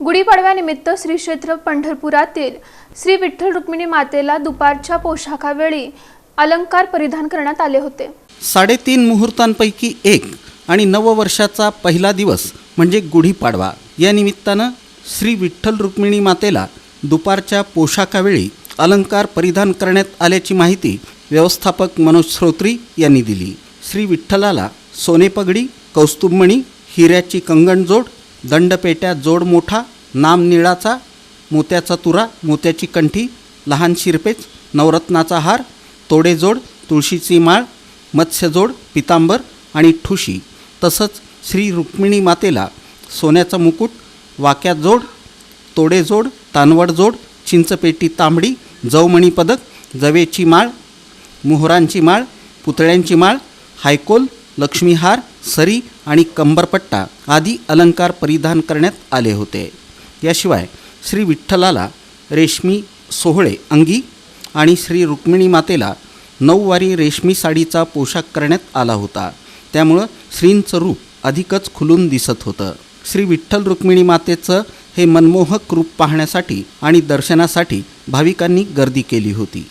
गुढीपाडव्यानिमित्त श्री क्षेत्र पंढरपुरातील श्री विठ्ठल रुक्मिणी मातेला दुपारच्या पोशाखावेळी अलंकार परिधान करण्यात आले होते. साडेतीन मुहूर्तांपैकी एक आणि नववर्षाचा पहिला दिवस म्हणजे गुढीपाडवा. या निमित्तानं श्री विठ्ठल रुक्मिणी मातेला दुपारच्या पोशाखावेळी अलंकार परिधान करण्यात आल्याची माहिती व्यवस्थापक मनोज श्रोत्री यांनी दिली. श्री विठ्ठलाला सोनेपगडी कौस्तुभमणी हिऱ्याची कंगणजोड दंडपेट्या जोड मोठा नाम निळाचा मोत्याचा तुरा मोत्याची कंठी लहान शिरपेच नवरत्नाचा हार तोडेजोड तुळशीची माळ मत्स्यजोड पितांबर आणि ठुशी. तसंच श्री रुक्मिणी मातेला सोन्याचा मुकुट वाक्यात जोड तोडेजोड तानवड जोड चिंचपेटी तांबडी जवमणी पदक जवेची माळ मोहरांची माळ पुतळ्यांची माळ हायकोल लक्ष्मीहार सरी आणि कंबरपट्टा आदी अलंकार परिधान करण्यात आले होते. याशिवाय श्री विठ्ठलाला रेशमी सोहळे अंगी आणि श्री रुक्मिणी मातेला नऊवारी रेशमी साडीचा पोशाख करण्यात आला होता. त्यामुळं श्रींचं रूप अधिकच खुलून दिसत होतं. श्री विठ्ठल रुक्मिणी मातेचं हे मनमोहक रूप पाहण्यासाठी आणि दर्शनासाठी भाविकांनी गर्दी केली होती.